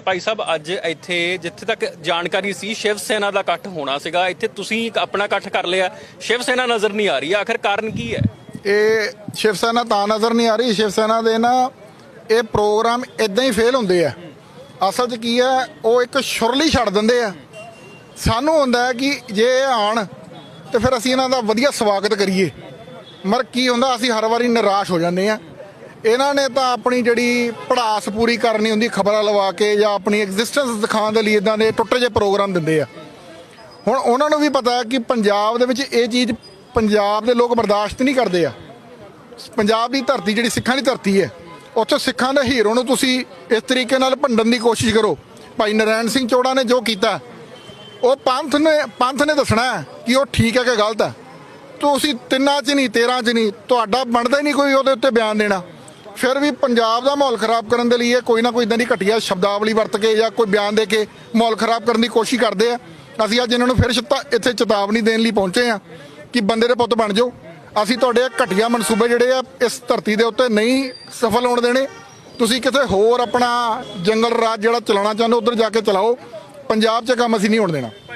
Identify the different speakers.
Speaker 1: ਭਾਈ ਸਾਹਿਬ, ਅੱਜ ਇੱਥੇ ਜਿੱਥੇ ਤੱਕ ਜਾਣਕਾਰੀ ਸੀ, ਸ਼ਿਵ ਸੈਨਾ ਦਾ ਇਕੱਠ ਹੋਣਾ ਸੀਗਾ। ਇੱਥੇ ਤੁਸੀਂ ਆਪਣਾ ਇਕੱਠ ਕਰ ਲਿਆ। ਸ਼ਿਵ ਸੈਨਾ ਨਜ਼ਰ ਨਹੀਂ ਆ ਰਹੀ। ਆਖਰ ਕਾਰਨ ਕੀ ਹੈ?
Speaker 2: ਇਹ ਸ਼ਿਵ ਸੈਨਾ ਤਾਂ ਨਜ਼ਰ ਨਹੀਂ ਆ ਰਹੀ। ਸ਼ਿਵ ਸੈਨਾ ਦੇ ਨਾ ਇਹ ਪ੍ਰੋਗਰਾਮ ਇਦਾਂ ਹੀ ਫੇਲ ਹੁੰਦੇ ਆ। ਅਸਲ 'ਚ ਕੀ ਹੈ ਉਹ ਇੱਕ ਸ਼ੁਰਲੀ ਛੱਡ ਦਿੰਦੇ ਆ। ਸਾਨੂੰ ਹੁੰਦਾ ਕਿ ਜੇ ਇਹ ਆਣ ਤੇ ਫਿਰ ਅਸੀਂ ਇਹਨਾਂ ਦਾ ਵਧੀਆ ਸਵਾਗਤ ਕਰੀਏ। ਮਰ ਕੀ ਹੁੰਦਾ, ਅਸੀਂ ਹਰ ਵਾਰੀ ਨਿਰਾਸ਼ ਹੋ ਜਾਂਦੇ ਆ। ਇਹਨਾਂ ਨੇ ਤਾਂ ਆਪਣੀ ਜਿਹੜੀ ਪੜਾਸ ਪੂਰੀ ਕਰਨੀ ਹੁੰਦੀ, ਖਬਰਾਂ ਲਵਾ ਕੇ ਜਾਂ ਆਪਣੀ ਐਗਜ਼ਿਸਟੈਂਸ ਦਿਖਾਉਣ ਦੇ ਲਈ ਇਦਾਂ ਦੇ ਟੁੱਟੇ ਜਿਹੇ ਪ੍ਰੋਗਰਾਮ ਦਿੰਦੇ ਆ। ਹੁਣ ਉਹਨਾਂ ਨੂੰ ਵੀ ਪਤਾ ਕਿ ਪੰਜਾਬ ਦੇ ਵਿੱਚ ਇਹ ਚੀਜ਼ ਪੰਜਾਬ ਦੇ ਲੋਕ ਬਰਦਾਸ਼ਤ ਨਹੀਂ ਕਰਦੇ ਆ। ਪੰਜਾਬ ਦੀ ਧਰਤੀ ਜਿਹੜੀ ਸਿੱਖਾਂ ਦੀ ਧਰਤੀ ਹੈ, ਉੱਥੇ ਸਿੱਖਾਂ ਦੇ ਹੀਰੋ ਨੂੰ ਤੁਸੀਂ ਇਸ ਤਰੀਕੇ ਨਾਲ ਭੰਡਣ ਦੀ ਕੋਸ਼ਿਸ਼ ਕਰੋ। ਭਾਈ ਨਰੈਣ ਸਿੰਘ ਚੋੜਾ ਨੇ ਜੋ ਕੀਤਾ, ਉਹ ਪੰਥ ਨੇ ਪੰਥ ਨੇ ਦੱਸਣਾ ਹੈ ਕਿ ਉਹ ਠੀਕ ਹੈ ਕਿ ਗਲਤ ਹੈ। ਤੁਸੀਂ ਤਿੰਨਾਂ 'ਚ ਨਹੀਂ 13 'ਚ ਨਹੀਂ, ਤੁਹਾਡਾ ਬਣਦਾ ਹੀ ਨਹੀਂ ਕੋਈ ਉਹਦੇ ਉੱਤੇ ਬਿਆਨ ਦੇਣਾ। ਫਿਰ ਵੀ ਪੰਜਾਬ ਦਾ ਮਾਹੌਲ ਖਰਾਬ ਕਰਨ ਦੇ ਲਈ ਇਹ ਕੋਈ ਨਾ ਕੋਈ ਇਦਾਂ ਦੀ ਘਟੀਆ ਸ਼ਬਦਾਵਲੀ ਵਰਤ ਕੇ ਜਾਂ ਕੋਈ ਬਿਆਨ ਦੇ ਕੇ ਮਾਹੌਲ ਖਰਾਬ ਕਰਨ ਦੀ ਕੋਸ਼ਿਸ਼ ਕਰਦੇ ਆ। ਅਸੀਂ ਅੱਜ ਇਹਨਾਂ ਨੂੰ ਫਿਰ ਚੇਤਾ ਇੱਥੇ ਚੇਤਾਵਨੀ ਦੇਣ ਲਈ ਪਹੁੰਚੇ ਆ ਕਿ ਬੰਦੇ ਦੇ ਪੁੱਤ ਬਣ ਜਾਓ। ਅਸੀਂ ਤੁਹਾਡੇ ਘਟੀਆ ਮਨਸੂਬੇ ਜਿਹੜੇ ਆ ਇਸ ਧਰਤੀ ਦੇ ਉੱਤੇ ਨਹੀਂ ਸਫਲ ਹੋਣ ਦੇਣੇ। ਤੁਸੀਂ ਕਿਤੇ ਹੋਰ ਆਪਣਾ ਜੰਗਲ ਰਾਜ ਜਿਹੜਾ ਚਲਾਉਣਾ ਚਾਹੁੰਦੇ ਉਧਰ ਜਾ ਕੇ ਚਲਾਓ। ਪੰਜਾਬ 'ਚ ਕੰਮ ਅਸੀਂ ਨਹੀਂ ਹੋਣ ਦੇਣਾ।